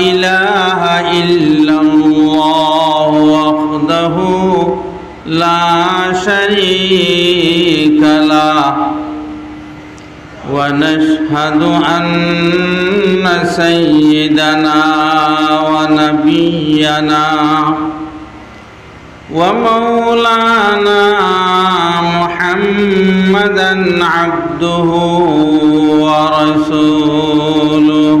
إله إلا الله وحده لا شريك له. ونشهد أن سيدنا ونبينا ومولانا محمدا عبده ورسوله.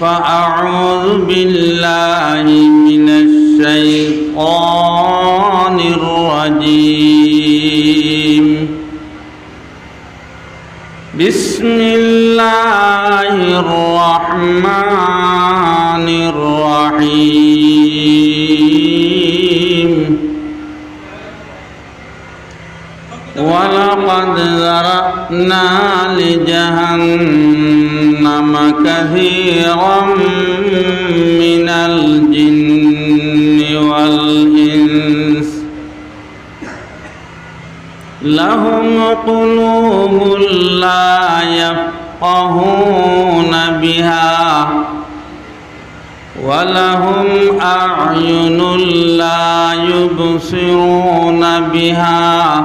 فأعوذ بالله من الشيطان الرجيم بسم الله الرحمن الرحيم ولقد ذرأنا لجهنم كثيرا من الجن والإنس لهم قلوب لا يفقهون بها ولهم أعين لا يبصرون بها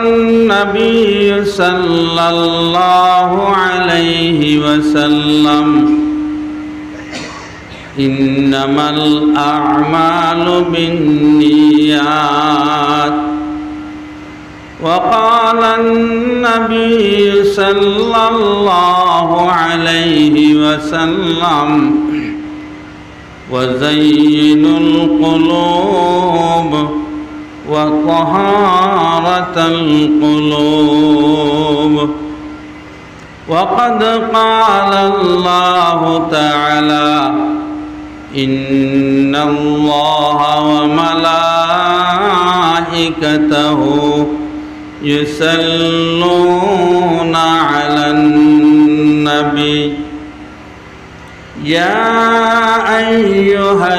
النبي صلى الله عليه وسلم. إنما الأعمال بالنيات. وقال النبي صلى الله عليه وسلم وزينوا القلوب وطهارة القلوب. وقد قال الله تعالى إن الله وملائكته يصلون على النبي. يا أيها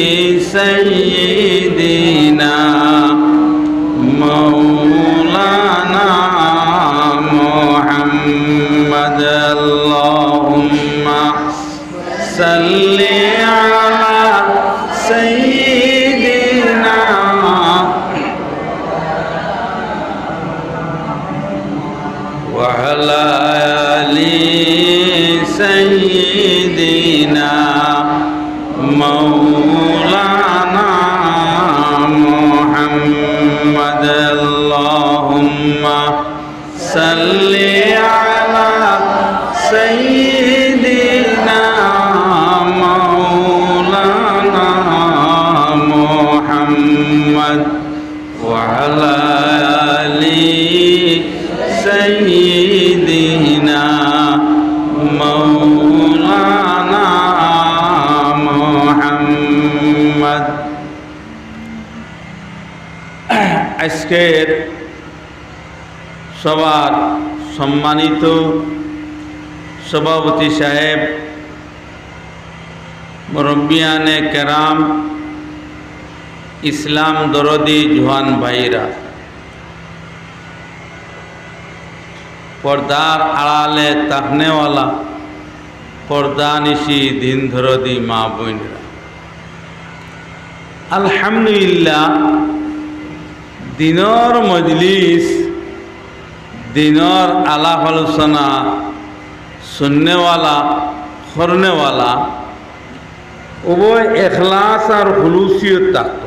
mão. ধন্যবাদ আজকের সবার সম্মানিত সভাপতি সাহেব, মুরব্বিয়ানে কেরাম, ইসলাম দরদি জোহান ভাইরা। পর্দার আড়ালে তাহনেওয়ালা পর্দা নিশি দিন ধরদি মা বোনরা। আলহামদুলিল্লাহ, দিনর মজলিস, দিনর আলাপ আলোচনা শুননেওয়ালা করনেওয়ালা উভয় এখলাস আর হুলুসিয়ত থাকত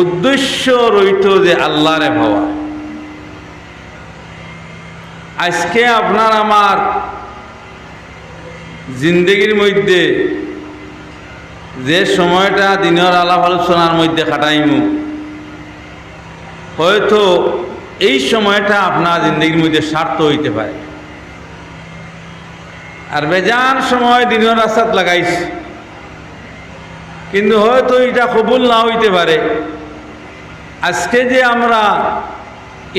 উদ্দেশ্য রইত যে আল্লাহরে ভাবা। আজকে আপনার আমার জিন্দগির মধ্যে যে সময়টা দিনের আলাপ আলোচনার মধ্যে কাটাইমু, হয়তো এই সময়টা আপনার জিন্দগির মধ্যে স্বার্থ হইতে পারে। আর বেজান সময় দিনের রাস্তাত লাগাইছে কিন্তু হয়তো এটা কবুল না হইতে পারে। আজকে যে আমরা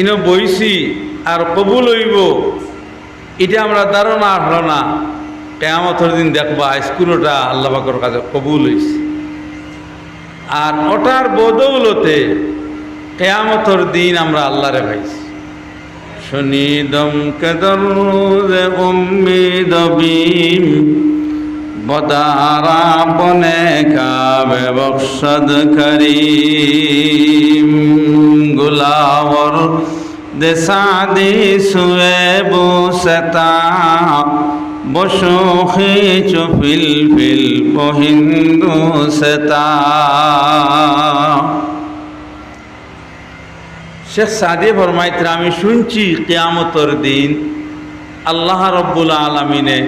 ইনো বইছি আর কবুল হইব, এটা আমরা ধারণা হলো না। কেয়ামতের দিন দেখবা স্কুলটা আল্লাহ বাকর কাছে কবুল হয়েছে আর ওটার বদৌলতে কেয়ামতর দিন আমরা আল্লাহরে পাইছি। শনিদম কেদর উম্মিদ বিম বদারা বনে কাবে বক্সদ করিম। গুলাওর দেশাদি সুয়ে বুসতা বসুখি চুফিল ফিল পহিন্দু সেতা। শেখ সাদি ফরমাইত্র, আমি শুনছি কেয়ামতর দিন আল্লাহ রব্বুল আলমিনে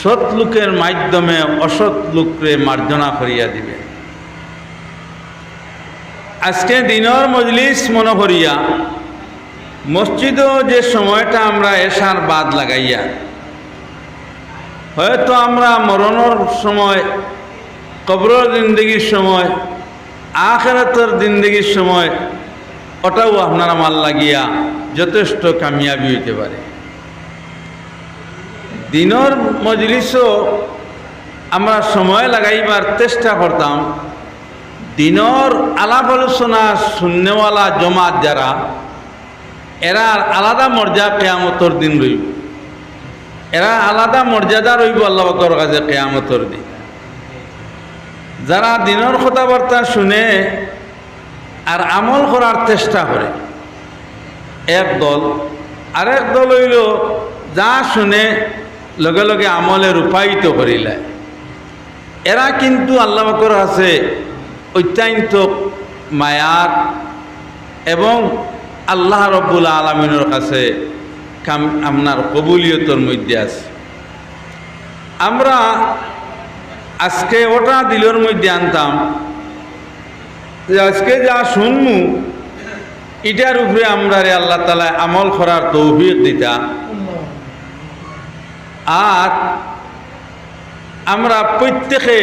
সৎ লোকের মাধ্যমে অসৎ লোকরে মার্জনা করিয়া দিবে আজকে দিনর মজলিস মনে করিয়া, মসজিদও যে সময়টা আমরা এসার বাদ লাগাইয়া হয়তো আমরা মরণর সময় কবর জিন্দগির সময়, আখেরাতের জিন্দগির সময়, ওটাও আপনার আমার লাগিয়া যথেষ্ট কামিয়াবি হইতে পারে। দিনর মজলিসও আমরা সময় লাগাইবার চেষ্টা করতাম। দিনর আলাপ আলোচনা শূন্যওয়ালা জমাত যারা এরা আলাদা মর্যাদা কেয়ামতর দিন রইব এরা আলাদা মর্যাদা রইব আল্লাহ কাছে কেয়ামতর দিন। যারা দিনের কথাবার্তা শুনে আর আমল করার চেষ্টা করে, এক দল, আরেক দল হইল যা শুনে লগে লগে আমলে রূপায়িত করিলে এরা কিন্তু আল্লাহ বাকর আছে অত্যন্ত মায়ার এবং আল্লাহ রব্বুল আলমিনের কাছে কাম আপনার কবুলিয়তর মধ্যে আছে। আমরা আজকে ওটা দিলের মধ্যে আনতাম যে আজকে যা শুনমু, এটার উপরে আমরা রে আল্লাহ তালা আমল করার তৌফিক দিতা। আর আমরা প্রত্যেকে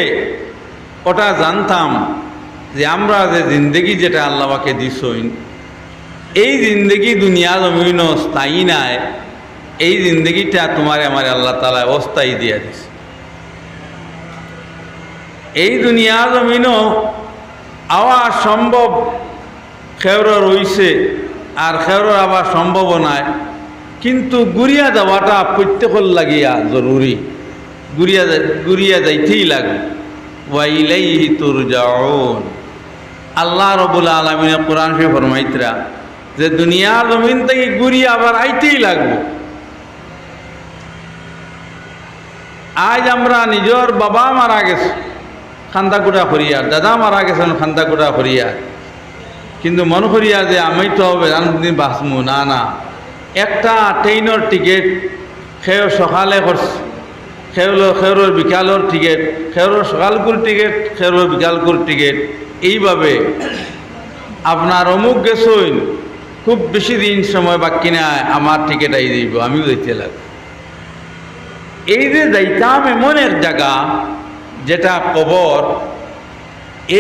ওটা জানতাম যে আমরা যে জিন্দগি যেটা আল্লাহকে দিছইন এই জিন্দগি দুনিয়া জমিন স্থায়ী নাই। এই জিন্দগিটা তোমার আমার আল্লাহ তালা অস্থায়ী দিয়া দিছে। এই দুনিয়া জমিনও আওয়া সম্ভব, খেওর রইছে আর খেওর আবার সম্ভব নাই। কিন্তু গুড়িয়া দেওয়াটা প্রত্যেকর লাগিয়া জরুরি। গুড়িয়া গুড়িয়া যাইতেই লাগবে। ওয়াইলাই তুর যাওন আল্লাহ রবুল আলমিনে কোরআন সে ফরমাইতরা যে দুনিয়া জমিন থেকে গুড়িয়া আবার আইতেই লাগবে। আজ আমরা নিজের বাবা মারা গেছে, খান্দাকুটা হরিয়ার দাদা মারা গেছেন, খান্দাকুটা হরিয়ার কিন্তু মন করিয়া যে আমি তো দিন বাঁচমু না না। একটা ট্রেনের টিকিট সেও সকালে করছে। সেগুলো সেওর বিকালের টিকিট সেওর সকালকুর টিকিট সেওর বিকালকুর টিকিট। এইভাবে আপনার অমুক গেছইন খুব বেশি দিন সময় বাকি না আমার টিকিট আই দিব, আমিও যেতে লাগব। এই যে যাইতাম এমন এক জায়গা যেটা কবর,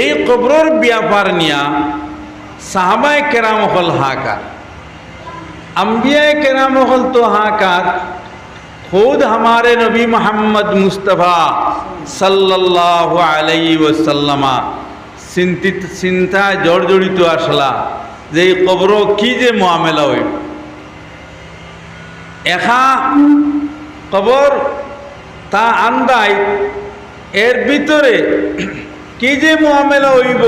এই কবরের ব্যাপার নিয়া সাহাবায় কেরাম হল হাহাকার। আম্বিয়ায় কেরাম হল তো হাহাকার। খুদ হামারে নবী মোহাম্মদ মুস্তফা সাল্লাহ আলাই ওসাল্লামা চিন্তিত চিন্তায় জর্জরিত আসলা। যে এই কবর কি যে মোয়ামেলা হইব এখা কবর তা আন্দাই এর ভিতরে কি যে মোয়ামেলা হইব।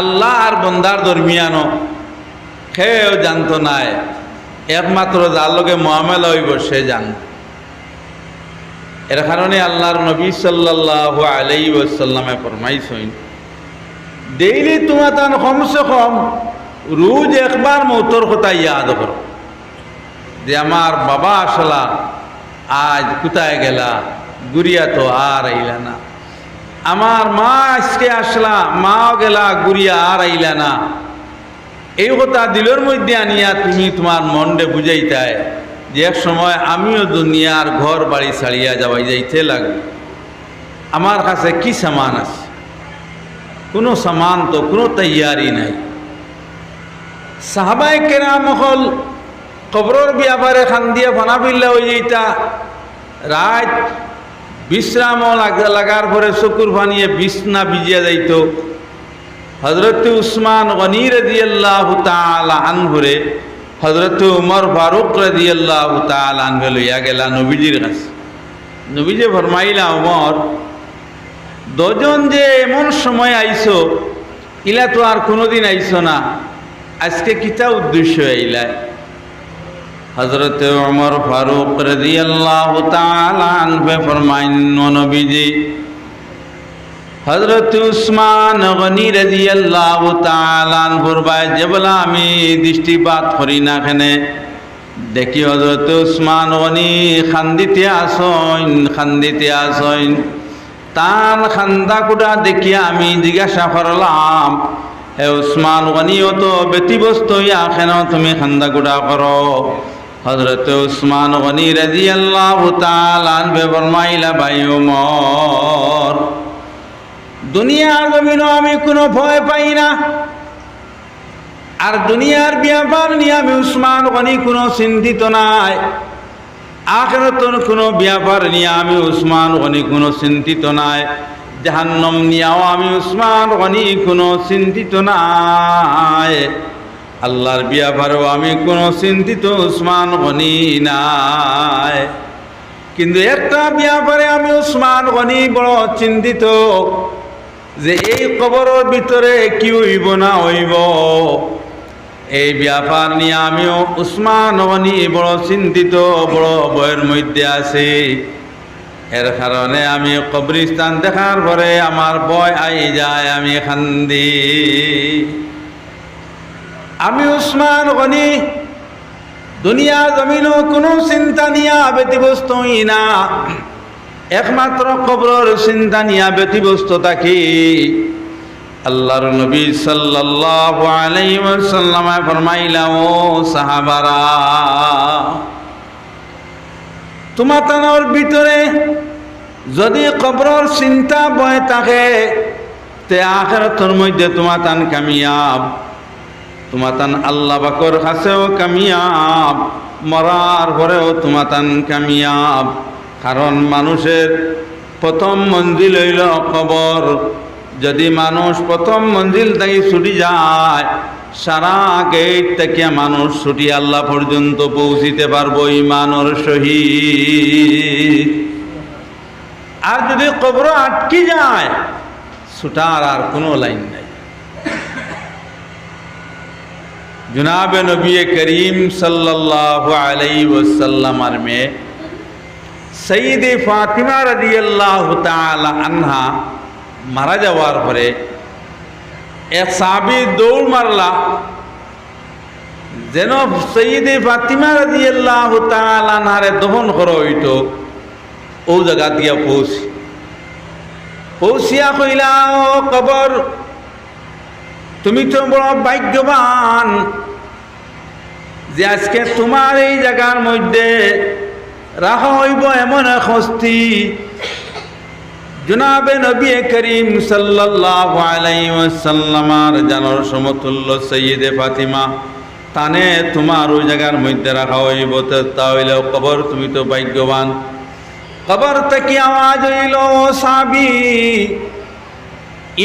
আল্লাহ আর বন্দার দরমিয়ানো খেয়েও জানতো নাই। একমাত্র যার লগে মোয়ামেলা হইব সে জান। এর কারণে আল্লাহর নবী সাল্লাহ আলাই ওসাল্লামে ফরমাইছইন ডেইলি তোমার তান কমসে কম রোজ একবার মৌতর কথা ইয়াদ করো। যে আমার বাবা আসলা, আজ কোথায় গেলা, গুড়িয়া তো আর আইলা না। আমার মা আজকে আসলা, মাও গেলা, গুড়িয়া আর আইলা না। এই কথা দিলের মধ্যে আনিয়া তুমি তোমার মনডে বুঝাইতায় যে এক সময় আমিও দুনিয়ার ঘর বাড়ি ছাড়িয়া যাওয়াই যাইতে লাগবে। আমার কাছে কি সামান আছে? কোনো সামান তো, কোনো তৈয়ারি নাই। সাহাবাই কেরাম হল কবরের ব্যাপারে খান্দিয়া ফানাফিল্লা হয়ে যেটা রাত বিশ্রাম লাগ- লাগার পরে চকুর ফানিয়ে বিছনা ভিজিয়া যাইত। হজরত উসমান গনির দিয়াল্লাহ তালা আনহুরে হজরত উমর ফারুক রাদিয়াল্লাহ তাআলা আনহু লইয়া গেলা নবীজির কাছে। নবীজি ফরমাইলা, উমর দুজন যে এমন সময় আইছো, ইলা তো আর কোনোদিন আইছো না। আজকে কিতা উদ্দেশ্য আইলা হজরত উমর ফারুক ফরমাইন, "ও নবীজি হজরত উসমান গনি রাজিয়াল্লাহ তালান ফুরবায় যে বলা আমি দৃষ্টিপাত করি না খানে দেখি হজরত উসমান গনি খান্দিতে আসইন খান্দিতে আসইন। তান খান্দা কুটা দেখিয়া আমি জিজ্ঞাসা করলাম, হে উসমান গনিও তো ব্যতিব্যস্ত হইয়া কেন তুমি খান্দা কুটা করো? হজরত উসমান গনি রাজিয়াল্লাহ তালান বেবরমাইলা বাই উমর, দুনিয়ার জমিন আমি কোনো ভয় পাই না। আর দুনিয়ার ব্যাপার নিয়ে আমি উসমান গনি কোনো চিন্তিত নাই। আখেরতন কোনো ব্যাপার নিয়ে আমি উসমান গনি কোনো চিন্তিত নাই। জাহান্নম নিয়েও আমি উসমান গনি কোনো চিন্তিত নাই। আল্লাহর ব্যাপারেও আমি কোনো চিন্তিত উসমান গনি নাই। কিন্তু একটা ব্যাপারে আমি উসমান গনি বড় চিন্তিত, যে এই কবরের ভিতরে কি হইব না হইব? এই ব্যাপার নিয়ে আমিও উসমান গনি বড় চিন্তিত, বড় বয়ের মধ্যে আছি। এর কারণে আমি কবরিস্তান দেখার পরে আমার বয় আই যায়, আমি খান্দি আমি উসমান গনি দুনিয়া জমিনও কোনো চিন্তা নিয়া ব্যতিব্যস্ত না। একমাত্র কবরের চিন্তা নিয়া ব্যতিব্যস্ত থাকি আল্লাহর নবী সাল্লাল্লাহু আলাইহি ওয়াসাল্লাম ফরমাইলা, ও সাহাবারা তোমার ভিতরে যদি কবরের চিন্তা বয় থাকে, তে আখেরাতের মধ্যে তোমার তান কামিয়াব তোমার তান আল্লাহ বাকর কাছেও কামিয়াব, মরার পরেও তোমার তান কামিয়াব। কারণ মানুষের প্রথম মঞ্জিল হইল কবর। যদি মানুষ প্রথম মঞ্জিল থেকে ছুটি যায়, সারা গেট থেকে মানুষ ছুটি আল্লাহ পর্যন্ত পৌঁছিতে পারব ইমানর সহিত আর যদি কবর আটকে যায়, ছুটার আর কোনো লাইন নাই। জনাব নবী করিম সাল্লাল্লাহু আলাইহি ওয়াসাল্লামার মেয়ে সঈদে ফাতিমা রাদিয়াল্লাহু তাআলা আনহা মারা যাওয়ার পরে এক সাহাবী দৌড় মারলা। যেন সঈদে ফাতিমা রাদিয়াল্লাহু তাআলা আনহারে দহন করা হইতো, ও জায়গা দিয়া পৌঁছি। পৌঁছিয়া কইলা, ও কবর, তুমি তো বড় ভাগ্যবান যে আজকে তোমার এই জায়গার মধ্যে রাখা হইব এমন এক হস্তি। জনাবে নবী করিম সাল্লাল্লাহু আলাইহি ওয়াসাল্লামার জানর সমতুল্য সৈয়দে ফাতিমা। তানে তোমার ওই জায়গার মধ্যে রাখা হইব তাহলে কবর তুমি তো ভাগ্যবান। কবর থেকে আওয়াজ হইল সাবি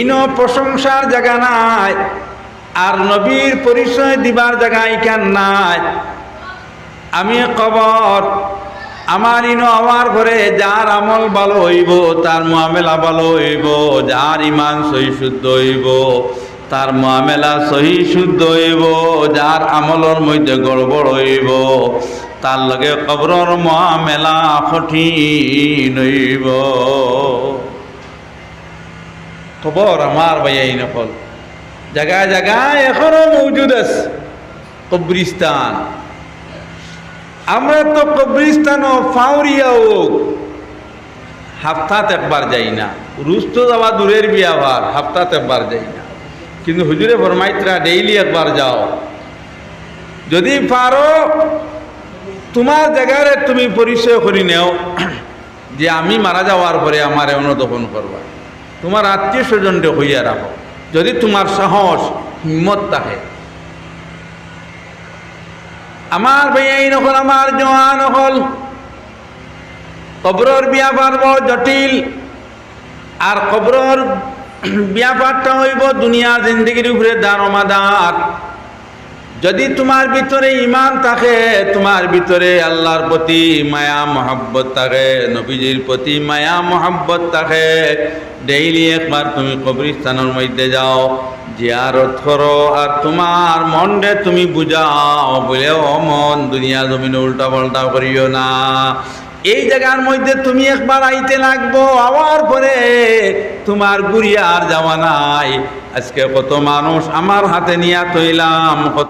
ইনো প্রশংসার জায়গা নাই, আর নবীর পরিচয় দিবার জায়গা ইখান নাই। আমি কবর আমার ইনো আমার ঘরে যার আমল ভালো হইব, তার মোয়ামেলা ভালো হইব, যার ইমান সহি শুদ্ধ হইব, তার মোয়ামেলা সহি শুদ্ধ হইব, যার আমলর মধ্যে গড়বড় হইব, তার লগে কবরর মোয়ামেলা কঠিন হইব। খবর আমার ভাইয়াই নকল। জায়গায় জায়গায় এখনও মৌজুদ আছে। কবরিস্তান। আমরা তো কবরিস্তান ও ফাউরিয়া হোক হাফতাত একবার যাই না। রুশ তো যাওয়া দূরের বিয়া ভার হাফতাত একবার যাই না। কিন্তু হুজুরে ফরমাইত্রা, ডেইলি একবার যাও। যদি পারো, তোমার জায়গারে তুমি পরিচয় করি নেও যে আমি মারা যাওয়ার পরে আমার এমন দফন করবা। তোমার আত্মীয় স্বজনকে হইয়া রাখো। যদি তোমার সাহস, হিম্মত থাকে আমার ভাইয়াই নকল আমার জোয়ান হল। কবরর ব্যাপার পারব জটিল। আর কবরর ব্যাপারটা হইব দুনিয়া জিন্দগির উপরে দারমাদার। যদি তোমার ভিতরে ইমান থাকে, তোমার ভিতরে আল্লাহর প্রতি মায়া, মহাব্বত থাকে, নবীজির প্রতি মায়া, মহাব্বত থাকে। ডেইলি একবার তুমি কবরিস্তানের মধ্যে যাও, জিয়ারত করো আর তোমার মনরে তুমি বুঝাও বলে ও মন দুনিয়া জমিনে উল্টা পাল্টা করিও না। এই জায়গার মধ্যে তুমি একবার আইতে লাগবো, আবার পরে তোমার গুড়িয়া আর যাওয়া নাই। আজকে কত মানুষ আমার হাতে নিয়ে তৈলাম কত